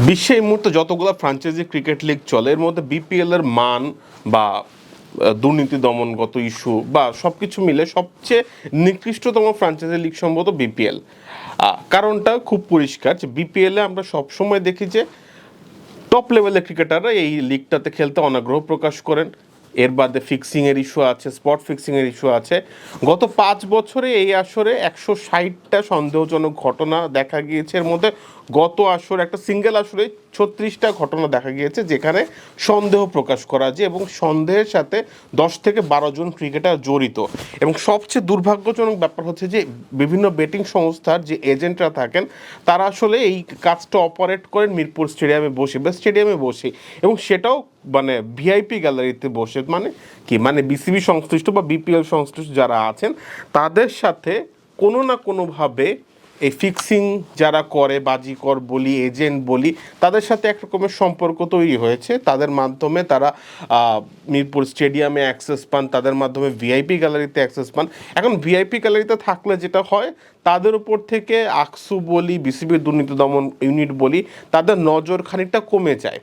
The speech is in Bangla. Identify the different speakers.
Speaker 1: বিশ্বে এই মুহূর্তে যতগুলো ফ্রাঞ্চাইজি ক্রিকেট লিগ চলে, এর মধ্যে বিপিএল এর মান বা দুর্নীতি দমনগত ইস্যু বা সব কিছু মিলে সবচেয়ে নিকৃষ্টতম ফ্রাঞ্চাইজি লিগ সম্ভবত বিপিএল কারণটা খুব পরিষ্কার যে বিপিএলে আমরা সবসময় দেখি যে টপ লেভেলের ক্রিকেটাররা এই লিগটাতে খেলতে অনাগ্রহ প্রকাশ করেন। এর বাদে ফিক্সিং এর ইস্যু আছে স্পট ফিক্সিং এর ইস্যু আছে। গত পাঁচ বছরে এই আসরে একশো ষাটটা সন্দেহজনক ঘটনা দেখা গিয়েছে। এর মধ্যে গত আসর একটা সিঙ্গেল আসরে ছত্রিশটা ঘটনা দেখা গিয়েছে, যেখানে সন্দেহ প্রকাশ করা যায় এবং সন্দেহের সাথে দশ থেকে বারো জন ক্রিকেটার জড়িত। এবং সবচেয়ে দুর্ভাগ্যজনক ব্যাপার হচ্ছে যে বিভিন্ন বেটিং সংস্থার যে এজেন্টরা থাকেন, তারা আসলে এই কাজটা অপারেট করেন মিরপুর স্টেডিয়ামে বসে, বা স্টেডিয়ামে বসে। এবং সেটাও মানে ভিআইপি গ্যালারিতে বসে। মানে কি? মানে বিসিবি সংশ্লিষ্ট বা বিপিএল সংশ্লিষ্ট যারা আছেন, তাদের সাথে কোনো না কোনোভাবে এই ফিক্সিং যারা করে, বাজিকর বলি এজেন্ট বলি, তাদের সাথে এক রকমের সম্পর্ক তৈরি হয়েছে। তাদের মাধ্যমে তারা মিরপুর স্টেডিয়ামে অ্যাক্সেস পান, তাদের মাধ্যমে ভিআইপি গ্যালারিতে অ্যাক্সেস পান। এখন ভিআইপি গ্যালারিতে থাকলে যেটা হয়, তাদের উপর থেকে আকসু বলি, বিসিবির দুর্নীতি দমন ইউনিট বলি, তাদের নজর খানিকটা কমে যায়।